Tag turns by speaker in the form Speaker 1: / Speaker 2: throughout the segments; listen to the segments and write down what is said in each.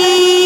Speaker 1: নদী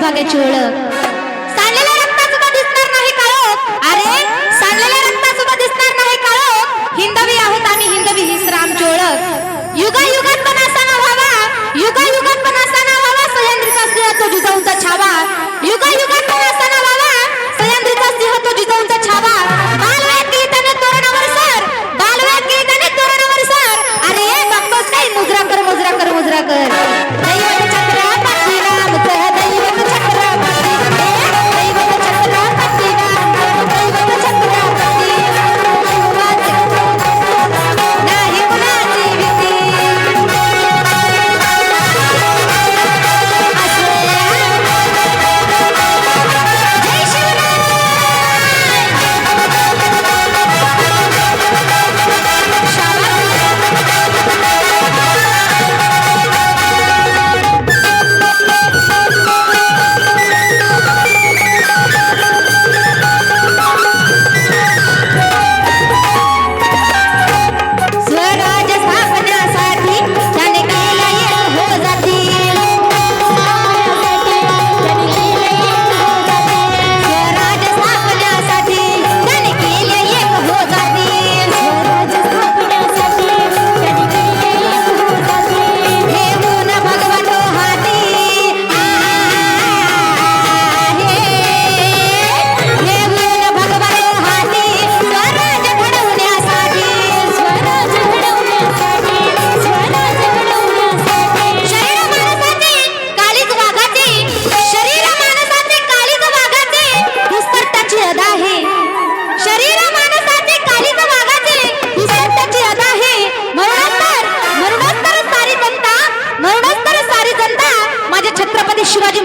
Speaker 1: सौभाग्याची ओळख. सांडलेल्या दिसणार नाही अरे सांडलेल्या दिसणार नाही हिंदवी आहोत आम्ही हिंदवी ही श्रामची ओळख. युगा युगात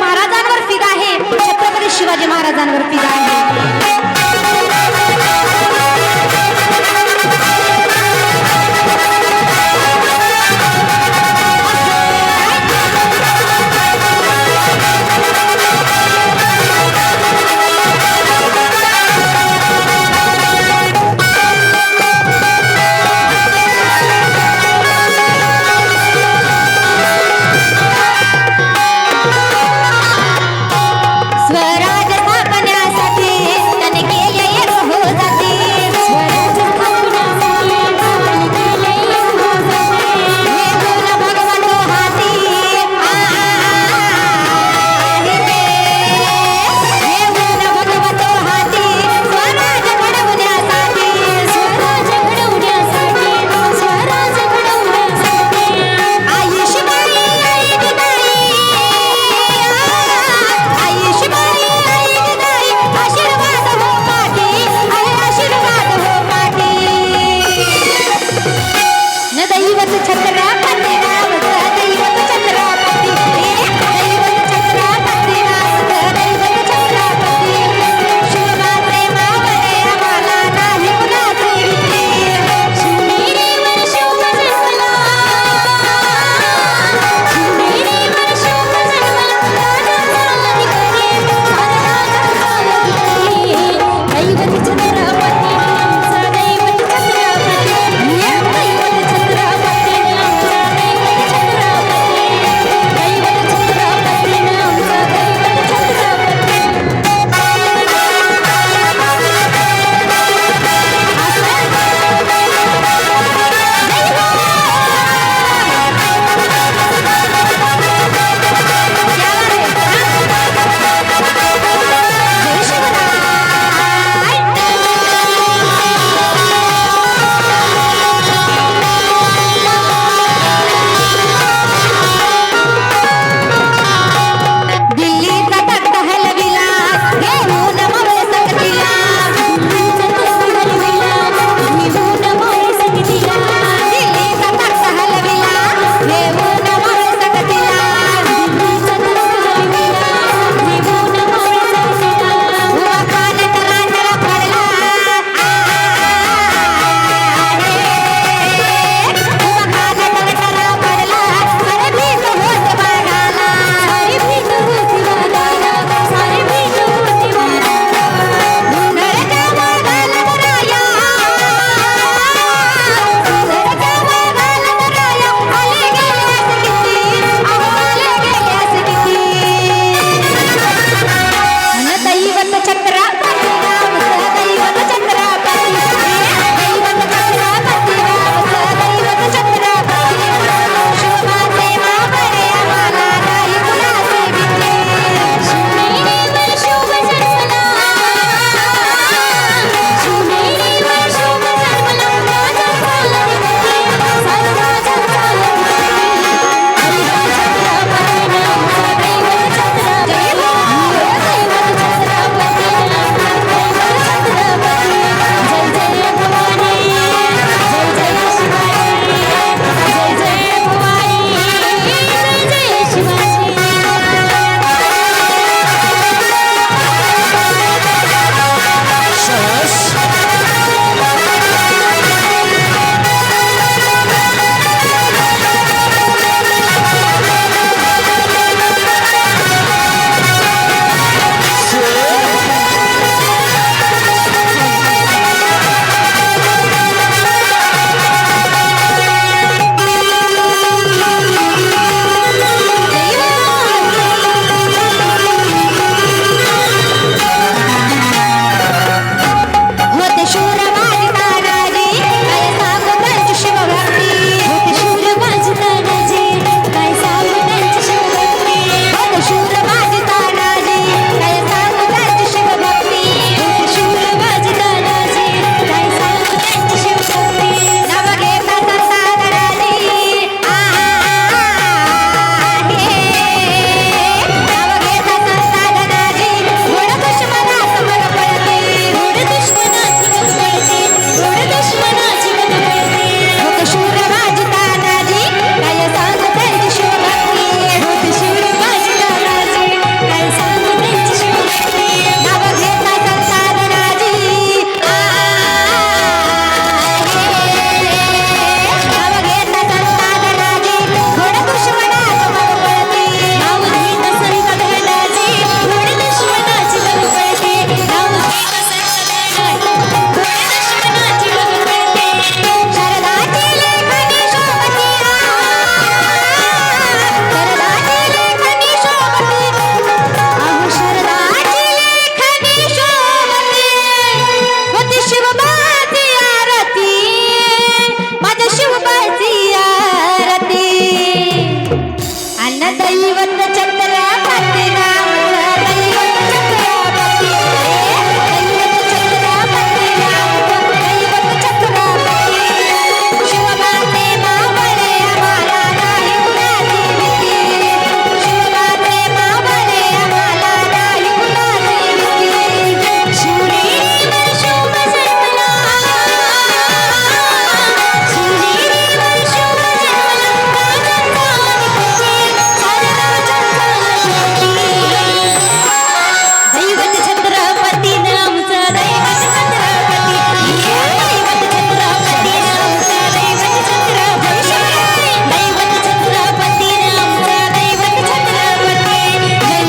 Speaker 1: महाराजांवर फिदा आहे. छत्रपती शिवाजी महाराजांवर फिदा आहे.